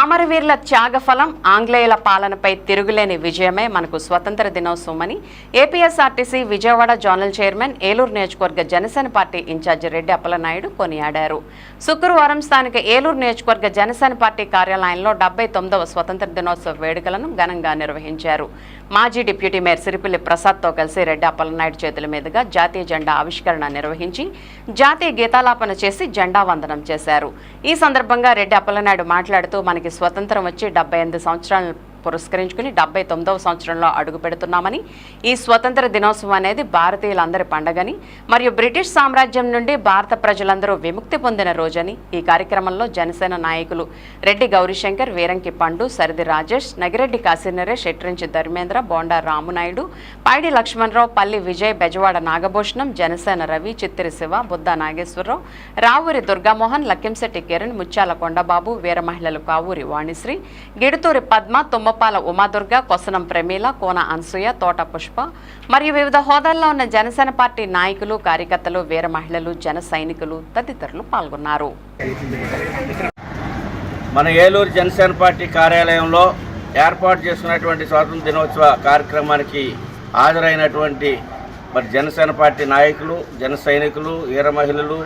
అమరవీరుల త్యాగఫలం ఆంగ్లేయుల పాలనపై తిరుగులేని విజయమే మనకు స్వతంత్ర దినోత్సవమని APSRTC Vijayawada zonal chairman Eluru నియోజకవర్గ జనసేన పార్టీ ఇన్ఛార్జి రెడ్డి అప్పలనాయుడు కొనియాడారు. శుక్రవారం స్థానిక ఏలూరు నియోజకవర్గ జనసేన పార్టీ కార్యాలయంలో డెబ్బై తొమ్మిదవ స్వతంత్ర దినోత్సవ వేడుకలను ఘనంగా నిర్వహించారు. మాజీ డిప్యూటీ మేయర్ సిరిపిల్లి ప్రసాద్తో కలిసి రెడ్డి అప్పలనాయుడు చేతుల మీదుగా జాతీయ జెండా ఆవిష్కరణ నిర్వహించి జాతీయ గీతాలాపన చేసి జెండా వందనం చేశారు. ఈ సందర్భంగా రెడ్డి అప్పలనాయుడు మాట్లాడుతూ మనకి స్వతంత్రం వచ్చి డెబ్బై ఎనిమిది సంవత్సరాలను పురస్కరించుకుని డెబ్బై తొమ్మిదవ సంవత్సరంలో అడుగు పెడుతున్నామని ఈ స్వతంత్ర దినోత్సవం అనేది భారతీయులందరి పండగని మరియు బ్రిటిష్ సామ్రాజ్యం నుండి భారత ప్రజలందరూ విముక్తి పొందిన రోజని ఈ కార్యక్రమంలో జనసేన నాయకులు రెడ్డి గౌరీశంకర్ వీరంకి పండు సరిది రాజేష్ నగిరెడ్డి కాశీనరేష్ ఎట్రించి ధర్మేంద్ర బోండా రామునాయుడు పైడి లక్ష్మణరావు పల్లి విజయ్ బెజవాడ నాగభూషణం జనసేన రవి చిత్తిరి శివ బుద్ధ నాగేశ్వరరావు రావూరి దుర్గామోహన్ లక్కింశెట్టి కిరణ్ ముత్యాల కొండబాబు వీర మహిళలు కావూరి వాణిశ్రీ గిడుతూరి పద్మ తుమ్మ గోపాల ఉమాదుర్గ కొసనం ప్రమీల కోన అనసూయ తోట పుష్ప మరియు వివిధ హోదాల్లో ఉన్న జనసేన పార్టీ నాయకులు కార్యకర్తలు వీర మహిళలు జన సైనికులు తదితరులు పాల్గొన్నారు. మన ఏలూరు జనసేన పార్టీ కార్యాలయంలో ఏర్పాటు చేసుకున్నటువంటి స్వాతంత్ర దినోత్సవ కార్యక్రమానికి హాజరైనటువంటి మరి జనసేన పార్టీ నాయకులు జన సైనికులు వీర మహిళలు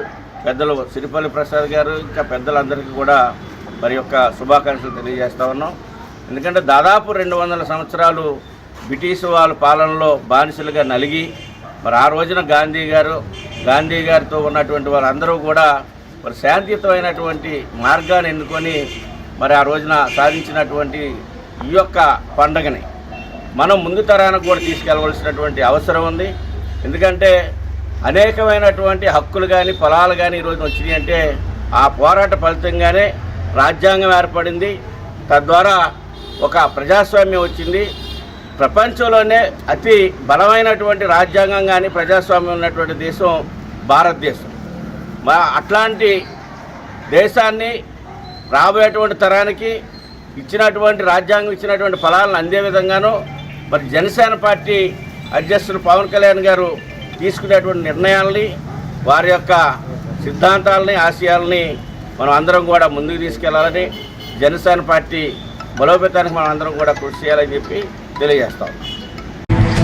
పెద్దలు సిరిపల్లి ప్రసాద్ గారు ఇంకా పెద్దలందరికీ కూడా మరి యొక్క శుభాకాంక్షలు తెలియజేస్తా ఉన్నాం. ఎందుకంటే దాదాపు రెండు వందల సంవత్సరాలు బ్రిటిష్ వాళ్ళ పాలనలో బానిసలుగా నలిగి మరి ఆ రోజున గాంధీ గారు గాంధీ గారితో ఉన్నటువంటి వారందరూ కూడా మరి శాంతియుతమైనటువంటి మార్గాన్ని ఎన్నుకొని మరి ఆ రోజున సాధించినటువంటి ఈ యొక్క పండగని మనం ముందు తరానికి కూడా తీసుకెళ్ళవలసినటువంటి అవసరం ఉంది. ఎందుకంటే అనేకమైనటువంటి హక్కులు కానీ పొలాలు కానీ ఈరోజు వచ్చినాయి అంటే ఆ పోరాట ఫలితంగానే రాజ్యాంగం ఏర్పడింది. తద్వారా ఒక ప్రజాస్వామ్యం వచ్చింది. ప్రపంచంలోనే అతి బలమైనటువంటి రాజ్యాంగం కానీ ప్రజాస్వామ్యం ఉన్నటువంటి దేశం భారతదేశం. మా అట్లాంటి దేశాన్ని రాబోయేటువంటి తరానికి ఇచ్చినటువంటి రాజ్యాంగం ఇచ్చినటువంటి ఫలాలను అందే విధంగాను మరి జనసేన పార్టీ అధ్యక్షులు పవన్ కళ్యాణ్ గారు తీసుకునేటువంటి నిర్ణయాల్ని వారి యొక్క సిద్ధాంతాలని ఆశయాల్ని మనం అందరం కూడా ముందుకు తీసుకెళ్ళాలని జనసేన పార్టీ బలోపేతానికి మనం అందరం కూడా కృషి చేయాలని చెప్పి తెలియజేస్తాం.